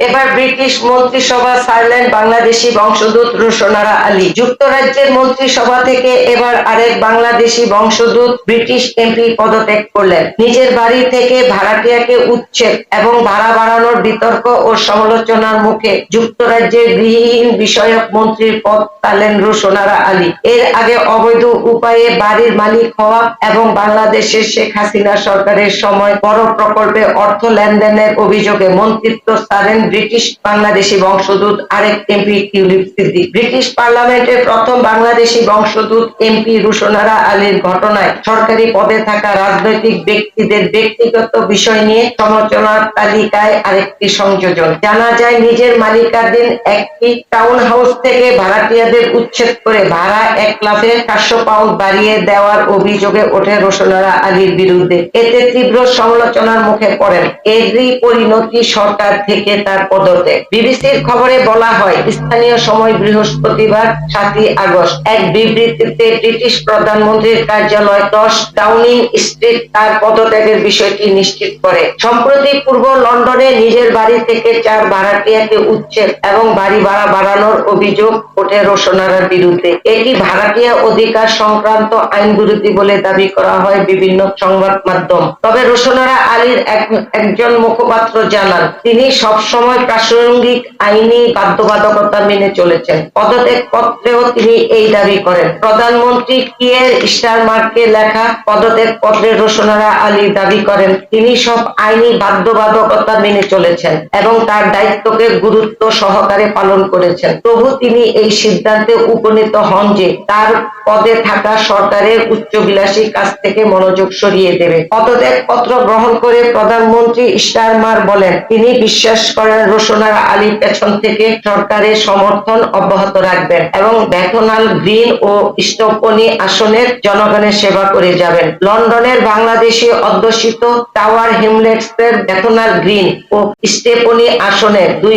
এবার ব্রিটিশ মন্ত্রিসভা ছাড়লেন বাংলাদেশি বংশোদ্ভূত রোশনারা আলী। যুক্তরাজ্যের মন্ত্রিসভা থেকে এবার আরেক বাংলাদেশি বংশোদ্ভূত ব্রিটিশ এমপি পদত্যাগ করলেন। নিজের বাড়ি থেকে ভাড়াটিয়াকে উচ্ছেদ এবং ভাড়া বাড়ানোর বিতর্ক ও সমালোচনার মুখে যুক্তরাজ্যের গৃহহীন বিষয়ক মন্ত্রীর পদ পালেন রোশনারা আলী। এর আগে অবৈধ উপায়ে বাড়ির মালিক হওয়া এবং বাংলাদেশের শেখ হাসিনা সরকারের সময় বড় প্রকল্পে অর্থ লেনদেনের অভিযোগে মন্ত্রিত্ব ছাড়েন ব্রিটিশ বাংলাদেশি বংশোদ্ভূত আরেক এমপি টিউলিপ সিদ্দিক। ব্রিটিশ পার্লামেন্টের প্রথম বাংলাদেশি বংশোদ্ভূত এমপি রুশনারা আলীর ঘটনায় সরকারি পদে থাকা রাজনৈতিক ব্যক্তিদের ব্যক্তিগত বিষয় নিয়ে সমালোচনার তালিকায় আরেকটি সংযোজন। জানা যায়, নিজের মালিকাধীন একটি টাউন হাউস থেকে ভাড়াটিয়াদের উচ্ছেদ করে ভাড়া এক লাফে চারশো পাউন্ড বাড়িয়ে দেওয়ার অভিযোগে ওঠে রোশনারা আলীর বিরুদ্ধে। এতে তীব্র সমালোচনার মুখে পড়েন। এরই পরিণতি সরকার থেকে তার পদত্যাগ। বিবিসির খবরে বলা হয়, স্থানীয় সময় বৃহস্পতিবার, সাতই আগস্ট, এক বিবৃতিতে ব্রিটিশ প্রধানমন্ত্রীর কার্যালয় দশ ডাউনিং স্ট্রিট তার পদত্যাগের বিষয়টি নিশ্চিত করে। সম্প্রতি পূর্ব লন্ডনে নিজের বাড়ি থেকে চার ভাড়াটিয়াকে উচ্ছেদ এবং বাড়ি ভাড়া বাড়ানোর অভিযোগ ওঠে রোশনারার বিরুদ্ধে। এটি ভাড়াটিয়া অধিকার সংক্রান্ত আইন বিরোধী বলে দাবি করা হয় বিভিন্ন সংবাদ মাধ্যম। তবে রোশনারা আলীর এক- একজন মুখপাত্র জানান, তিনি সবসময় প্রাসঙ্গিক আইনি বাধ্যবাধকতা মেনে চলেছেন। পদত্যাগ পত্রেও তিনি এই দাবি করেন। প্রধানমন্ত্রী কিয়ের স্টারমার্কে লেখা পদত্যাগ পত্রে রোশনারা আলী দাবি করেন, তিনি সব আইনি বাধ্যবাধকতা মেনে চলেছেন এবং তার দায়িত্বকে গুরুত্ব সহকারে পালন করেছেন। তবু তিনি এই সিদ্ধান্তে উপনীত হন যে তার পদে থাকা সরকারের উচ্চ উচ্চবিলাসী কাজ থেকে মনোযোগ সরিয়ে দেবে। পদত্যাগ পত্র গ্রহণ করে প্রধানমন্ত্রী স্টারমার বলেন, তিনি বিশ্বাস করেন রোশনারা আলী পেছন থেকে সরকারের সমর্থন অব্যাহত রাখবেন এবং ব্যাথনাল গ্রিন ও স্টোপনি আসনের জনগণের সেবা করে যাবেন। লন্ডনের বাংলাদেশি অধ্যুষিত টাওয়ার হিমলেটস এর ব্যাথনাল গ্রিন ও স্টেপনি আসনে দুই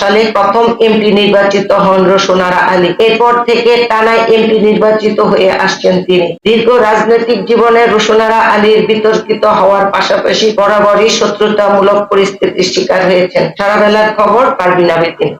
সালে প্রথম এমপি নির্বাচিত হন রোশনারা আলী। এরপর থেকে টানায় এমপি নির্বাচিত হয়ে আসছেন তিনি। দীর্ঘ রাজনৈতিক জীবনে রোশনারা আলীর বিতর্কিত হওয়ার পাশাপাশি বরাবরই শত্রুতামূলক পরিস্থিতির শিকার হয়েছেন। সারা বেলার খবর পারবিন আবেদিন